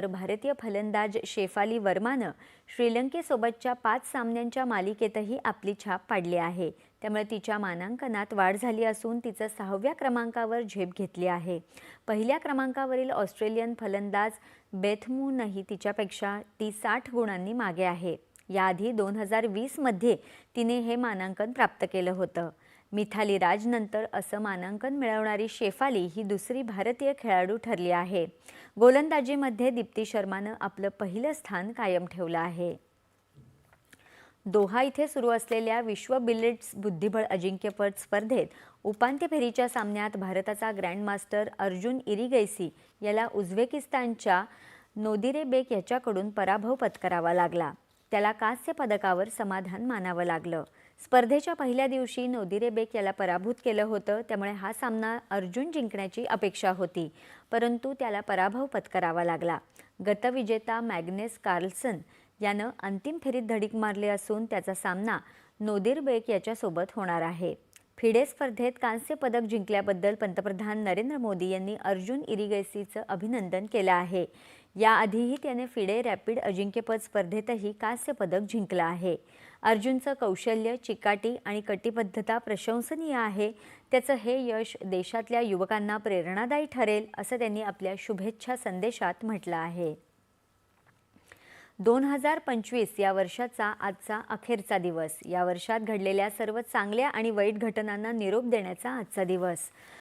तर भारतीय फलंदाज शेफाली वर्मानं श्रीलंकेसोबतच्या पाच सामन्यांच्या मालिकेतही आपली छाप पाडली आहे. त्यामुळे तिच्या मानांकनात वाढ झाली असून तिचं सहाव्या क्रमांकावर झेप घेतली आहे. पहिल्या क्रमांकावरील ऑस्ट्रेलियन फलंदाज बेथमूनही तिच्यापेक्षा ती साठ गुणांनी मागे आहे. याआधी दोन हजार वीसमध्ये तिने हे मानांकन प्राप्त केलं होतं. मिथाली राजनंतर असं मानांकन मिळवणारी शेफाली ही दुसरी भारतीय खेळाडू ठरली आहे. गोलंदाजीमध्ये दीप्ती शर्मानं आपलं पहिलं स्थान कायम ठेवलं आहे. दोहा इथे सुरू असलेल्या विश्व बिलिट्स बुद्धिबळ अजिंक्यपद स्पर्धेत उपांत्य फेरीच्या सामन्यात भारताचा ग्रँडमास्टर अर्जुन इरिगैसी याला उझबेकिस्तानच्या नोदिरेबेक याच्याकडून पराभव पत्करावा लागला. त्याला कांस्य पदकावर समाधान मानावं लागलं. स्पर्धेच्या पहिल्या दिवशी नोदिरे बेक याला पराभूत केलं होतं. त्यामुळे हा सामना अर्जुन जिंकण्याची अपेक्षा होती. परंतु त्याला पराभव पत्करावा लागला. गतविजेता मॅग्नेस कार्लसन यानं अंतिम फेरीत धडीक मारले असून त्याचा सामना नोदिरबेक याच्यासोबत होणार आहे. फिडे स्पर्धेत कांस्य पदक जिंकल्याबद्दल पंतप्रधान नरेंद्र मोदी यांनी अर्जुन इरिगेसीचं अभिनंदन केलं आहे. याआधीही त्याने फिडे रॅपिड अजिंक्यपद स्पर्धेतही कांस्य पदक जिंकलं आहे. अर्जुनचं कौशल्य चिकाटी आणि कटिबद्धता प्रशंसनीय आहे. त्याचं हे यश देशातल्या युवकांना प्रेरणादायी ठरेल असं त्यांनी आपल्या शुभेच्छा संदेशात म्हटलं आहे. दोन हजार पंचवीस या वर्षाचा आजचा अखेरचा दिवस. या वर्षात घडलेल्या सर्व चांगल्या आणि वाईट घटनांना निरोप देण्याचा आजचा दिवस.